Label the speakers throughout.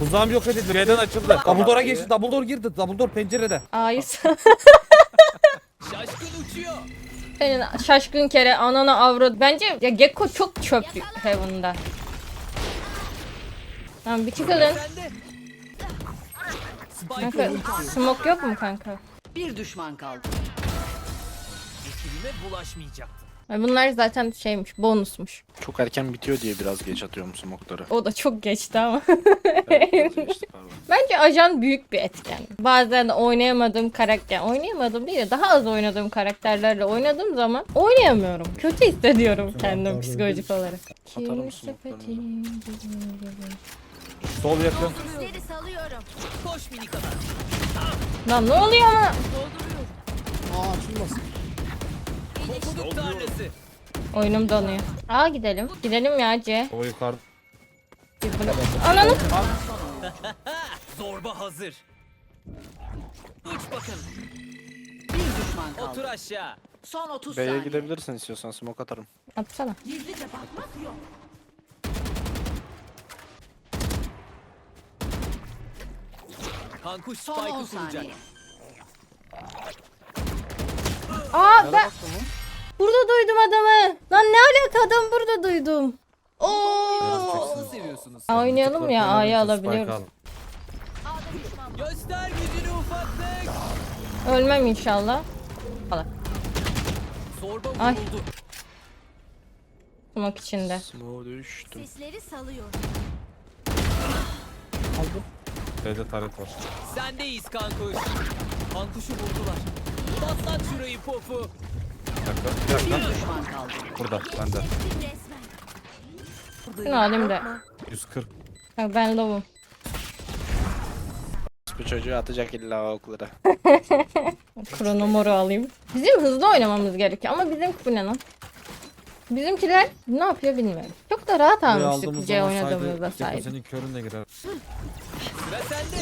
Speaker 1: Tuzağım yok edildi. B'den açıldı. Dumbledore geçti. Dumbledore girdi. Dumbledore pencerede.
Speaker 2: Ay
Speaker 3: Şaşkın uçuyor.
Speaker 2: senin şaşkın kere anana avro. Bence ya Gekko çok çöp Heaven'da. Tamam bir.
Speaker 3: Spike
Speaker 2: Kanka smoke yok mu kanka?
Speaker 4: Bir düşman kaldı.
Speaker 3: ekibime bulaşmayacaktın.
Speaker 2: Ay Bunlar zaten şeymiş bonusmuş.
Speaker 5: Çok erken bitiyor diye biraz geç atıyorum smokları.
Speaker 2: O da çok geçti ama.
Speaker 5: Evet, biraz geçti, pardon.
Speaker 2: Bence ajan büyük bir etken. Bazen de oynayamadığım karakter, oynayamadım değil de daha az oynadığım karakterlerle oynadığım zaman oynayamıyorum. Kötü hissediyorum kendim psikolojik olarak.
Speaker 5: Atarım smoke'larını.
Speaker 1: Sol yakın.
Speaker 6: Salıyorum.
Speaker 3: Koş minik adam.
Speaker 2: Lan ne oluyor ama?
Speaker 7: Aa açılmasın.
Speaker 2: Oyunum donuyor. Aa gidelim. Gidelim ya C.
Speaker 1: O yukarı.
Speaker 2: Biz bunu... Ananı...
Speaker 3: Zorba hazır. Uç bakalım.
Speaker 4: Bir düşman kaldı.
Speaker 3: Otur aşağı.
Speaker 4: Son 30
Speaker 5: B'ye
Speaker 4: saniye.
Speaker 5: gidebilirsin istiyorsan smoke atarım.
Speaker 2: Atsana.
Speaker 4: Gizlice bakmak yok.
Speaker 3: Kankuş
Speaker 4: Son 10
Speaker 3: Spike'ı kuracak.
Speaker 4: saniye.
Speaker 2: Aa ben... Burada duydum adamı. Lan ne alaka adam burada duydum. Oo.
Speaker 3: Nasıl seviyorsunuz?
Speaker 2: Aa, Oynayalım ya A'yı alabiliyoruz.
Speaker 3: Göster gücünü ufaklık.
Speaker 2: Ölmem inşallah.
Speaker 3: Zorba
Speaker 2: Ay.
Speaker 3: vuruldu.
Speaker 2: Smoke içinde.
Speaker 5: Smoke düştüm.
Speaker 6: Sesleri salıyorum.
Speaker 1: B'de taret var.
Speaker 3: Sendeyiz kankuş. Kankuşu vurdular. Patlat şurayı pofu.
Speaker 1: Dakika. Bir dakika. Burada. Bende.
Speaker 2: Şunu alayım da.
Speaker 1: 140.
Speaker 2: Bak ben low'um.
Speaker 5: Bu çocuğu atacak illa o oklara.
Speaker 2: Kronomoru alayım. Bizim hızlı oynamamız gerekiyor ama bizim bu ne lan? Bizimkiler ne yapıyor bilmiyorum. Çok da rahat almıştık C oynadığımızda
Speaker 1: saydı.
Speaker 2: sahip.
Speaker 1: Senin körünle girer.
Speaker 3: Sıra sende.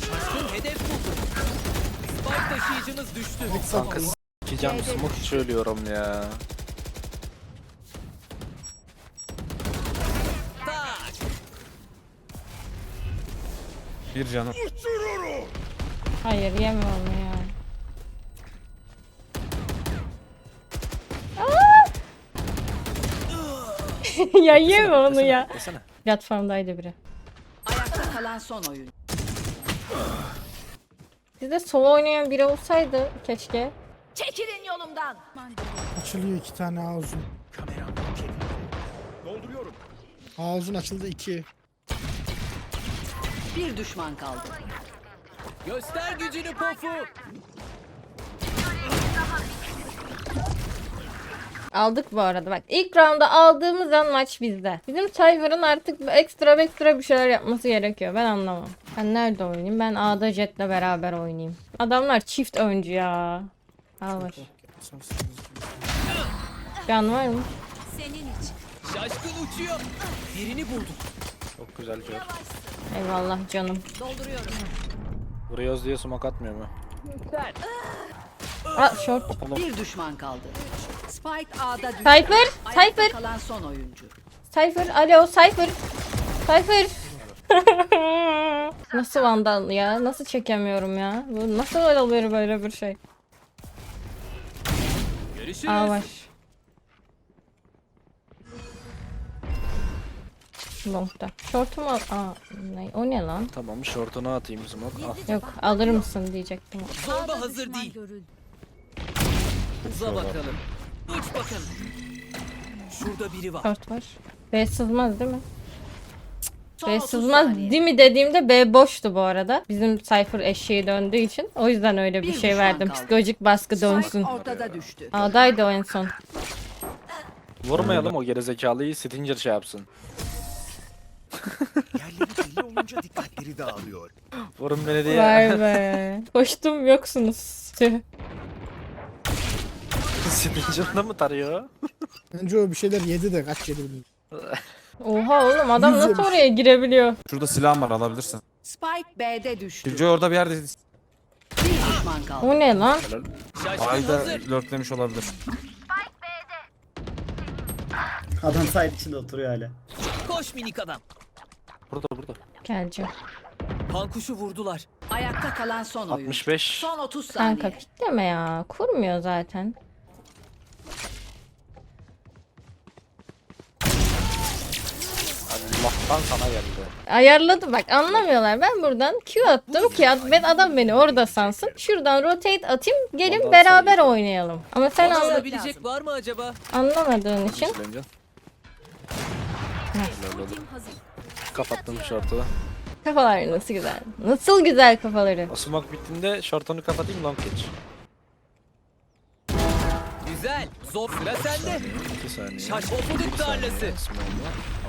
Speaker 3: Şaşkın hedef buldu. Spike taşıyıcımız düştü.
Speaker 5: Kanka s**eceğim smoke hiç ölüyorum ya.
Speaker 3: Tak.
Speaker 1: Bir canım.
Speaker 2: Hayır yeme onu ya. Aa! ya yeme onu ya.
Speaker 5: Desene.
Speaker 2: Platformdaydı biri.
Speaker 4: Ayakta kalan son oyun.
Speaker 2: Sizde solo oynayan biri olsaydı keşke.
Speaker 6: Çekilin yolumdan.
Speaker 7: Açılıyor iki tane A uzun. A uzun açıldı iki.
Speaker 4: Bir düşman kaldı.
Speaker 3: Göster gücünü pofu.
Speaker 2: Aldık bu arada bak. ilk rounda aldığımız an maç bizde. Bizim Cyber'ın artık ekstra ekstra bir şeyler yapması gerekiyor. Ben anlamam. Ben nerede oynayayım? Ben A'da Jet'le beraber oynayayım. Adamlar çift oyuncu ya. A var. Can var mı?
Speaker 6: Senin için.
Speaker 3: Şaşkın uçuyor. Birini bulduk.
Speaker 5: Çok güzel kör.
Speaker 2: Eyvallah canım.
Speaker 6: Dolduruyorum.
Speaker 5: Vuruyoruz diye smoke atmıyor mu?
Speaker 2: Aa short.
Speaker 4: Bir düşman kaldı. Spike A'da düştü.
Speaker 2: Cypher!
Speaker 4: Ayakta
Speaker 2: Cypher!
Speaker 4: kalan son oyuncu.
Speaker 2: Cypher! Alo Cypher! Cypher! nasıl vandal ya? Nasıl çekemiyorum ya? Bu nasıl oluyor böyle bir şey?
Speaker 3: Görüşürüz.
Speaker 2: A var. Long'da. Short'um al. Aa, ne? O ne lan?
Speaker 5: Tamam short'unu atayım smoke. Al.
Speaker 2: Yok alır mısın diyecektim.
Speaker 3: Zorba hazır değil. Uza bakalım. Uç bakalım. Şurada biri var.
Speaker 2: Short var. B sızmaz değil mi? B
Speaker 4: 30
Speaker 2: sızmaz değil mi dediğimde B boştu bu arada. Bizim Cypher eşeği döndüğü için. O yüzden öyle bir
Speaker 4: Bir
Speaker 2: şey verdim.
Speaker 4: kaldı.
Speaker 2: Psikolojik baskı dönsün.
Speaker 4: Ortada düştü.
Speaker 2: A'daydı o en son.
Speaker 5: Vurmayalım o gerizekalıyı Stinger şey yapsın.
Speaker 8: Yerleri belli olunca dikkatleri dağılıyor.
Speaker 5: Vurun beni diye.
Speaker 2: Vay be. Koştum yoksunuz.
Speaker 5: Stinger'da mı tarıyor?
Speaker 7: Bence o bir şeyler yedi de kaç yedi bilmiyorum.
Speaker 2: Oha oğlum adam nasıl oraya girebiliyor?
Speaker 1: Şurada silahım var alabilirsin.
Speaker 4: Spike B'de düştü.
Speaker 1: Killjoy orada bir yerde.
Speaker 4: Bir düşman kaldı.
Speaker 2: O ne lan?
Speaker 1: Ayda
Speaker 3: hazır.
Speaker 1: lurklemiş olabilir.
Speaker 9: Adam site içinde oturuyor hala.
Speaker 3: Koş minik adam.
Speaker 5: Burada burada.
Speaker 2: Geleceğim.
Speaker 3: Pankuşu vurdular.
Speaker 4: Ayakta kalan son oyuncu.
Speaker 5: 65.
Speaker 4: Son 30 saniye.
Speaker 2: Kanka pikleme ya. Kurmuyor zaten.
Speaker 5: Allah'tan sana geldi.
Speaker 2: Ayarladı bak anlamıyorlar. Ben buradan Q attım ki at, ben adam beni orada sansın. Şuradan rotate atayım gelin
Speaker 5: Ondan
Speaker 2: beraber
Speaker 5: sonra-
Speaker 2: oynayalım. Ama sen anla-
Speaker 3: Alabilecek var mı acaba?
Speaker 2: anlamadığın için
Speaker 5: Bence. Kapattım şortu.
Speaker 2: kafalar nasıl güzel. Nasıl güzel kafaları.
Speaker 5: Asılmak bittiğinde şortunu kapatayım long geç.
Speaker 3: Güzel. Zor sıra sende.
Speaker 5: 2 saniye.
Speaker 3: Şaş
Speaker 5: Bir
Speaker 3: ofuduk
Speaker 5: saniye.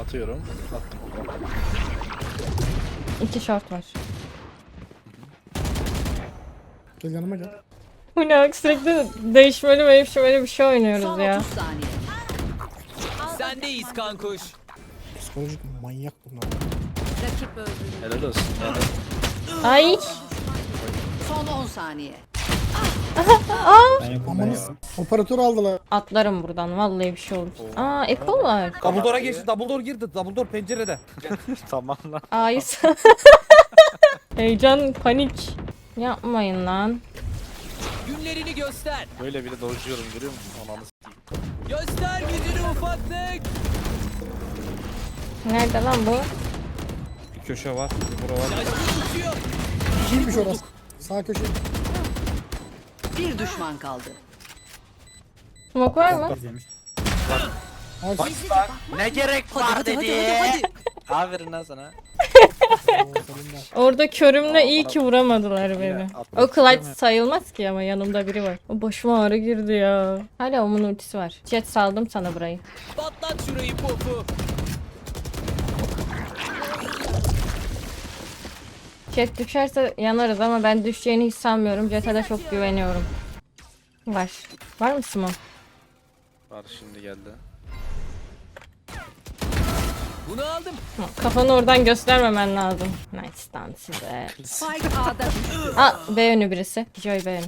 Speaker 5: Atıyorum. Attım.
Speaker 2: İki short var.
Speaker 7: Gel yanıma gel.
Speaker 2: Bu ne bak sürekli değişmeli değişmeli bir şey oynuyoruz
Speaker 4: Son
Speaker 2: ya.
Speaker 4: 30 saniye.
Speaker 3: Sendeyiz kankuş.
Speaker 7: Psikolojik manyak bunlar.
Speaker 6: Rakip öldü.
Speaker 5: Helal olsun. Yani
Speaker 2: Ay
Speaker 4: Son 10 saniye.
Speaker 7: Amanız. Operatör aldılar.
Speaker 2: atlarım buradan vallahi bir şey olur. Aa Eko var.
Speaker 1: Dumbledore'a geçti. Dumbledore girdi. Dumbledore pencerede.
Speaker 5: tamam lan.
Speaker 2: Ay Heyecan panik. Yapmayın lan.
Speaker 3: Günlerini göster.
Speaker 5: Böyle bile dojluyorum görüyor musun? Ananı s**eyim.
Speaker 3: Göster gücünü ufaklık.
Speaker 2: Nerede lan bu?
Speaker 1: Bir köşe var. Bura var.
Speaker 3: Uçuyor.
Speaker 7: Kimmiş orası? Sağ köşe.
Speaker 4: Bir düşman kaldı.
Speaker 2: Smoke var mı?
Speaker 5: Ne gerek var
Speaker 3: Hadi hadi
Speaker 5: dedi.
Speaker 3: hadi hadi.
Speaker 5: Aferin lan sana.
Speaker 2: Orada körümle iyi ki vuramadılar beni. O clutch sayılmaz ki ama yanımda biri var. O başıma ağrı girdi ya. Hala onun ultisi var. Jet saldım sana burayı.
Speaker 3: Patlat şurayı popu.
Speaker 2: Jet düşerse yanarız ama ben düşeceğini hiç sanmıyorum. Jet'e de çok güveniyorum. Var. Var mı Simon?
Speaker 5: Var şimdi geldi.
Speaker 3: Bunu aldım.
Speaker 2: Kafanı oradan göstermemen lazım. Nice lan size. Aa B yönü birisi. Joy B yönü.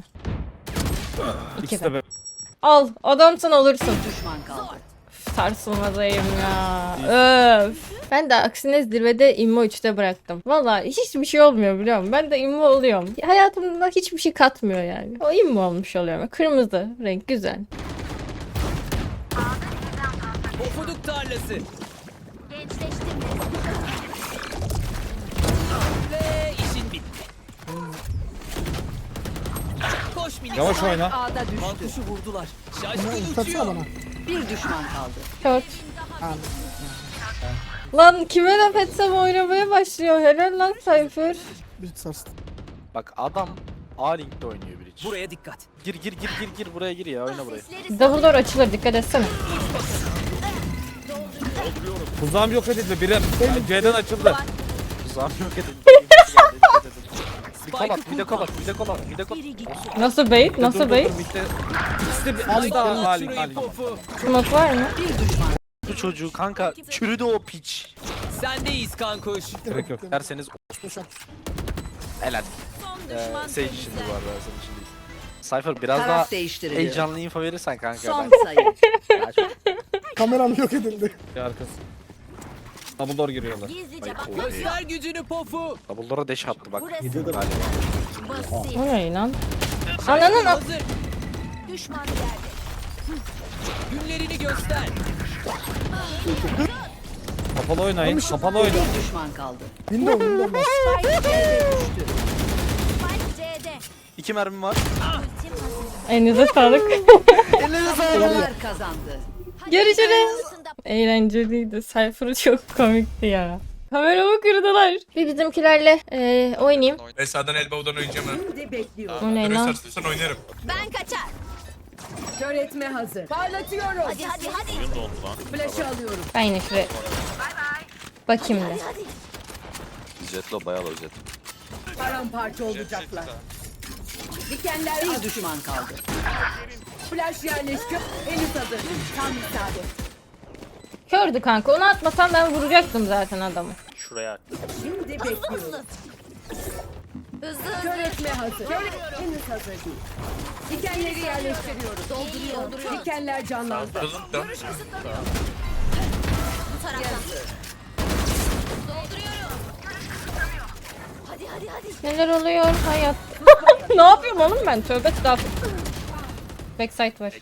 Speaker 2: İki
Speaker 1: İkisi
Speaker 2: B.
Speaker 1: de be.
Speaker 2: Al adamsın olursun.
Speaker 4: Düşman kaldı.
Speaker 2: Sarsılmazayım ya. Öf. Ben de aksine zirvede immo 3'te bıraktım. Valla hiçbir şey olmuyor biliyor musun? Ben de immo oluyorum. Hayatımda hiçbir şey katmıyor yani. O immo olmuş oluyorum. Kırmızı renk güzel.
Speaker 3: Ofuduk tarlası.
Speaker 6: Gençleştim.
Speaker 3: Ve işin bitti. Koş minik.
Speaker 1: Yavaş oyna.
Speaker 4: A'da düştü.
Speaker 3: Pankuşu vurdular. Şaşkın uçuyor.
Speaker 4: Bir düşman kaldı.
Speaker 7: Al.
Speaker 2: Lan kime laf etsem oynamaya başlıyor. Helal lan Cypher.
Speaker 7: Bir sarstı.
Speaker 5: Bak adam A-Link'te oynuyor bir hiç.
Speaker 3: Buraya dikkat.
Speaker 5: Gir gir gir gir gir buraya gir ya oyna buraya.
Speaker 2: Double door açılır dikkat etsene.
Speaker 1: Tuzağım yok edildi. Biri C'den açıldı.
Speaker 5: Tuzağım yok edin. Bir kol at, bir de kol at, bir de kol at, bir de kol.
Speaker 2: Nasıl bait? Nasıl bait?
Speaker 1: Bitti. De bir Ali daha
Speaker 3: popu.
Speaker 2: Smoke var mı?
Speaker 5: Bu çocuğu kanka çürüdü o piç.
Speaker 3: Sendeyiz kankuş.
Speaker 1: Gerek yok.
Speaker 5: Derseniz
Speaker 7: Boşak.
Speaker 5: helal. Ee, Sage şimdi bu arada senin için değil. Cypher biraz daha
Speaker 4: Taraf değiştiriliyor.
Speaker 5: heyecanlı info verirsen kanka
Speaker 4: Son
Speaker 5: ben.
Speaker 4: sayı.
Speaker 7: Kameram yok edildi.
Speaker 1: Bir arkası. Dumbledore giriyorlar.
Speaker 6: Gizlice bak.
Speaker 3: Göster gücünü pofu.
Speaker 5: Double'lara deş attı bak.
Speaker 6: Burası.
Speaker 5: Galiba.
Speaker 6: Basit.
Speaker 2: O ne lan? Ananın a-
Speaker 3: Hazır.
Speaker 6: Düşman yerde.
Speaker 3: Günlerini göster.
Speaker 1: Kapalı oynayın. Kapalı oynayın.
Speaker 4: Bir düşman kaldı.
Speaker 7: Window window.
Speaker 4: Spike C'de düştü.
Speaker 6: Spike C'de.
Speaker 5: İki mermim var.
Speaker 6: Ultim hazır.
Speaker 2: Elinize sağlık.
Speaker 4: Savunucular kazandı.
Speaker 2: Görüşürüz. Eğlenceliydi. Cypher çok komikti ya. Kameramı kırdılar. Bir bizimkilerle eee oynayayım.
Speaker 9: Ben sağdan elbow'dan oynayacağım.
Speaker 4: Şimdi bekliyor.
Speaker 2: O ne lan?
Speaker 9: sarsarsan oynarım.
Speaker 6: ben kaçar.
Speaker 4: Kör etme hazır. Parlatıyorum.
Speaker 6: Hadi hadi hadi.
Speaker 4: Flash'ı alıyorum.
Speaker 2: Ben yine şuraya bakayım da.
Speaker 6: Hadi.
Speaker 5: Jetlo bayağı jet.
Speaker 4: Paramparça olacaklar. Dikenler bir düşman kaldı. Flash yerleşti. Henüz hazır. Tam müsaade.
Speaker 2: Kördü kanka. Onu atmasam ben vuracaktım zaten adamı.
Speaker 5: Şuraya.
Speaker 4: Şimdi bekliyoruz.
Speaker 6: Hızlı
Speaker 4: Kör etme hazır. Henüz hazır değil. Dikenleri yerleştiriyoruz.
Speaker 6: Dolduruyor.
Speaker 4: Dikenler canlandı.
Speaker 9: Dön dön.
Speaker 6: Bu taraftan. Dolduruyorum. hadi hadi.
Speaker 2: Neler oluyor hayat? ne yapıyorum oğlum ben? Tövbe estağfurullah. Backside var.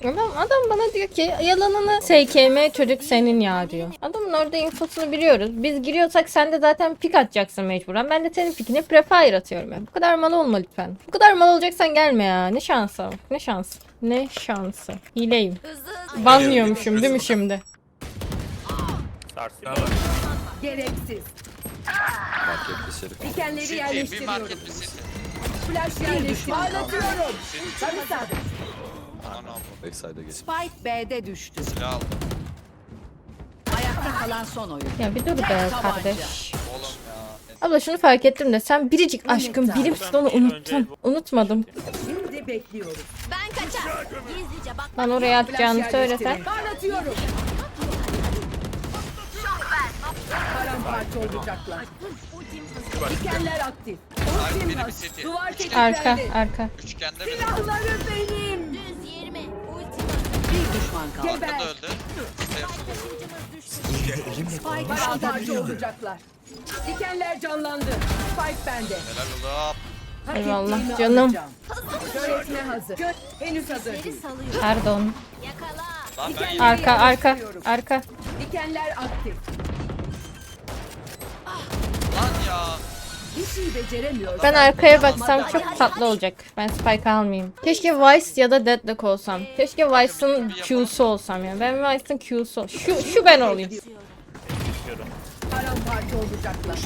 Speaker 2: Adam, adam bana diyor ki yalanını SKM çocuk senin ya diyor. Adamın orada infosunu biliyoruz. Biz giriyorsak sen de zaten pik atacaksın mecburen. Ben de senin pikine prefire atıyorum. Yani. Bu kadar mal olma lütfen. Bu kadar mal olacaksan gelme ya. Ne şansı. Ne şansı. Ne şansı. Hileyim. Banlıyormuşum değil mi şimdi?
Speaker 4: Gereksiz. Dikenleri yerleştiriyorum. Flash yerleştir. Parlatıyorum. Sarı sağda.
Speaker 3: Spike B'de düştü. Ayakta kalan son oyun.
Speaker 2: Ya bir dur be kardeş. Abla şunu fark ettim de sen biricik aşkım birimsin onu unuttum. Unutmadım.
Speaker 4: Şimdi bekliyorum.
Speaker 6: Ben kaçar. Gizlice bak.
Speaker 2: Lan oraya atacağını söylesen.
Speaker 4: Parlatıyorum. Paramparça olacaklar. Dikenler aktif. Ultim hazır. Duvar tetiklendi.
Speaker 2: Arka arka.
Speaker 4: Silahları benim.
Speaker 3: Düşman kaldı.
Speaker 4: Geber.
Speaker 3: Spike
Speaker 4: Paramparça olacaklar. Dikenler canlandı. Spike bende. Hak
Speaker 2: Eyvallah
Speaker 4: ettiğimi
Speaker 2: canım.
Speaker 4: alacağım. Hazır. Kör henüz hazır değil.
Speaker 2: Pardon.
Speaker 6: Yakala.
Speaker 4: Dikenleri
Speaker 2: Arka arka arka.
Speaker 4: Dikenler aktif. Bir şey beceremiyor.
Speaker 2: Ben arkaya baksam çok tatlı olacak. Ben Spike almayayım. Keşke Vice ya da Deadlock olsam. Keşke Vice'ın Q'su olsam ya. Ben Vice'ın Q'su ol- Şu, şu ben olayım.
Speaker 4: Paramparça olacaklar.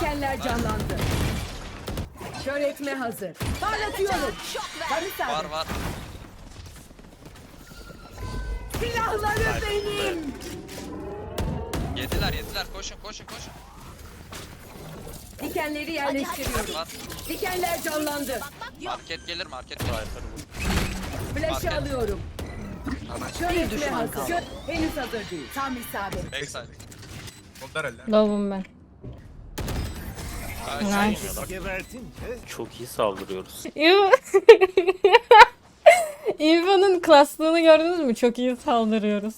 Speaker 4: Dikenler canlandı. Kör etme hazır. Parlatıyorum. Sarı sağda.
Speaker 5: Var var.
Speaker 4: Silahları benim.
Speaker 5: Yediler yediler koşun koşun koşun.
Speaker 4: Dikenleri yerleştiriyorum.
Speaker 5: Var.
Speaker 4: Dikenler canlandı.
Speaker 5: Market gelir market gelir.
Speaker 4: Flash'ı
Speaker 5: Market.
Speaker 4: alıyorum. Etme
Speaker 3: düşman kaldı.
Speaker 4: Henüz hazır değil. Tam isabet.
Speaker 5: Backside.
Speaker 9: Onlar eller.
Speaker 2: Love'um ben. Nice.
Speaker 10: Çok iyi saldırıyoruz.
Speaker 2: Ew. Inva'nın klaslığını gördünüz mü? Çok iyi saldırıyoruz.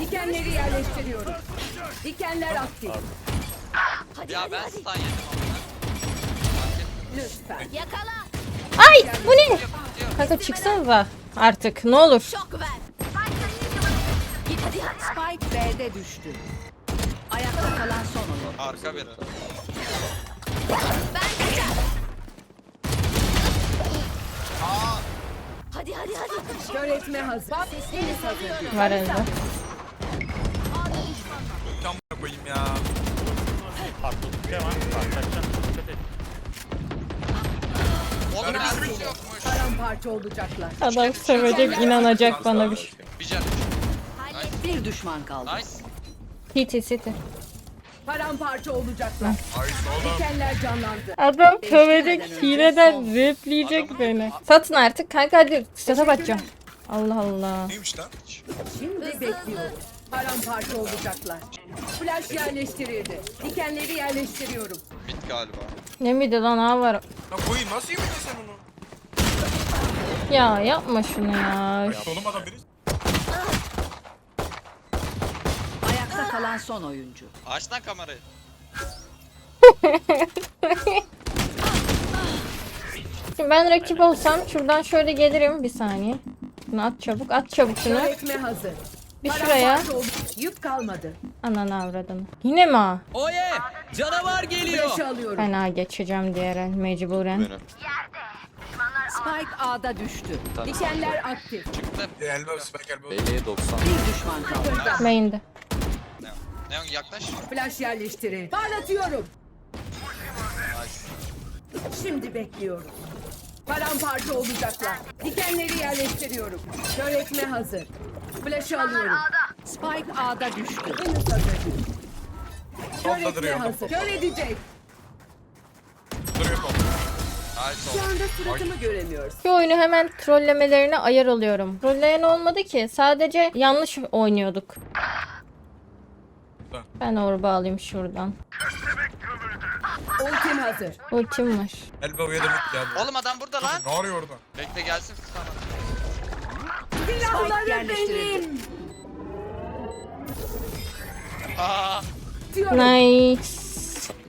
Speaker 4: Dikenleri yerleştiriyorum. Dikenler aktif.
Speaker 5: Ya ben stun yedim.
Speaker 4: Lütfen.
Speaker 6: Yakala.
Speaker 2: Ay bu ne? Kanka çıksanıza artık ne olur.
Speaker 6: Şok ver. Hadi hadi.
Speaker 3: Spike B'de düştü. Ayakta kalan son oyun.
Speaker 5: Arka biri.
Speaker 6: Ben kaçar. Hadi hadi hadi.
Speaker 4: Kör etme hazır. Henüz hazır.
Speaker 2: Var elde.
Speaker 9: Kamına koyayım ya.
Speaker 10: Patlatıcı hemen patlatacağım. Dikkat et.
Speaker 5: Oğlum bir sürü yokmuş.
Speaker 4: Paramparça olacaklar.
Speaker 2: Adam sevecek inanacak bana bir şey.
Speaker 5: Bir can.
Speaker 3: Bir düşman kaldı.
Speaker 5: Nice.
Speaker 2: City city.
Speaker 4: Paramparça olacaklar. Dikenler canlandı.
Speaker 2: Adam sövecek hileden repleyecek beni. Satın artık kanka hadi sete bakacağım. Allah Allah.
Speaker 9: Neymiş lan?
Speaker 4: Şimdi bekliyorum. Paramparça olacaklar. Flash yerleştirildi. Dikenleri yerleştiriyorum.
Speaker 5: Bit galiba.
Speaker 2: Ne miydi lan ha var.
Speaker 9: Lan koyayım nasıl yemedin sen onu?
Speaker 2: Ya yapma şunu ya.
Speaker 9: Solum adam biri.
Speaker 3: Ayakta kalan son oyuncu.
Speaker 5: Aç lan kamerayı.
Speaker 2: Şimdi ben rakip olsam şuradan şöyle gelirim bir saniye. Bunu at çabuk at çabuk şunu.
Speaker 4: Etme hazır.
Speaker 2: Bir şuraya.
Speaker 4: Yük kalmadı.
Speaker 2: Ananı avradını. Yine mi ha?
Speaker 1: Oye! Canavar geliyor.
Speaker 4: Flash'ı alıyorum.
Speaker 2: Fena geçeceğim diğer el mecburen.
Speaker 3: Spike A'da düştü.
Speaker 4: Dikenler aktif.
Speaker 5: Çıktı.
Speaker 9: Elbow spike elbow.
Speaker 3: Bir düşman kaldı.
Speaker 2: Main'de.
Speaker 5: Neon. Neon yaklaş.
Speaker 4: Flash yerleştirildi. Parlatıyorum. Şimdi bekliyorum. Paramparça olacaklar. Dikenleri yerleştiriyorum. Kör etme hazır. Flash'ı alıyorum.
Speaker 3: Spike A'da düştü.
Speaker 4: Henüz hazır değil. Etme
Speaker 9: duruyor.
Speaker 4: hazır. Kör edecek. Şu anda suratımı göremiyoruz.
Speaker 2: Oyunu hemen trollemelerine ayar oluyorum. Trolleyen olmadı ki. Sadece yanlış oynuyorduk. Ben orba alayım şuradan.
Speaker 4: Ultim hazır.
Speaker 2: Ultim var.
Speaker 9: Elbow'ya da mid geldi.
Speaker 5: Oğlum adam burada lan.
Speaker 9: Ne arıyor orada?
Speaker 5: Bekle gelsin sana.
Speaker 4: Silahları
Speaker 3: yerleştirildi.
Speaker 4: benim.
Speaker 9: Aa,
Speaker 2: Nice.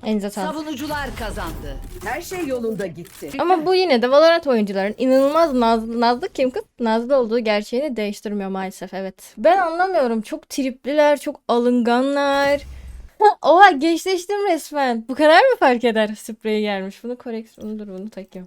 Speaker 2: Elinize sağlık.
Speaker 3: Savunucular kazandı.
Speaker 4: Her şey yolunda gitti.
Speaker 2: Ama bu yine de Valorant oyuncuların inanılmaz nazlı, nazlı kim kız? Nazlı olduğu gerçeğini değiştirmiyor maalesef evet. Ben anlamıyorum. Çok tripliler, çok alınganlar. Oha gençleştim resmen. Bu kadar mı fark eder spreyi gelmiş? Bunu koreksiyon dur bunu takıyorum.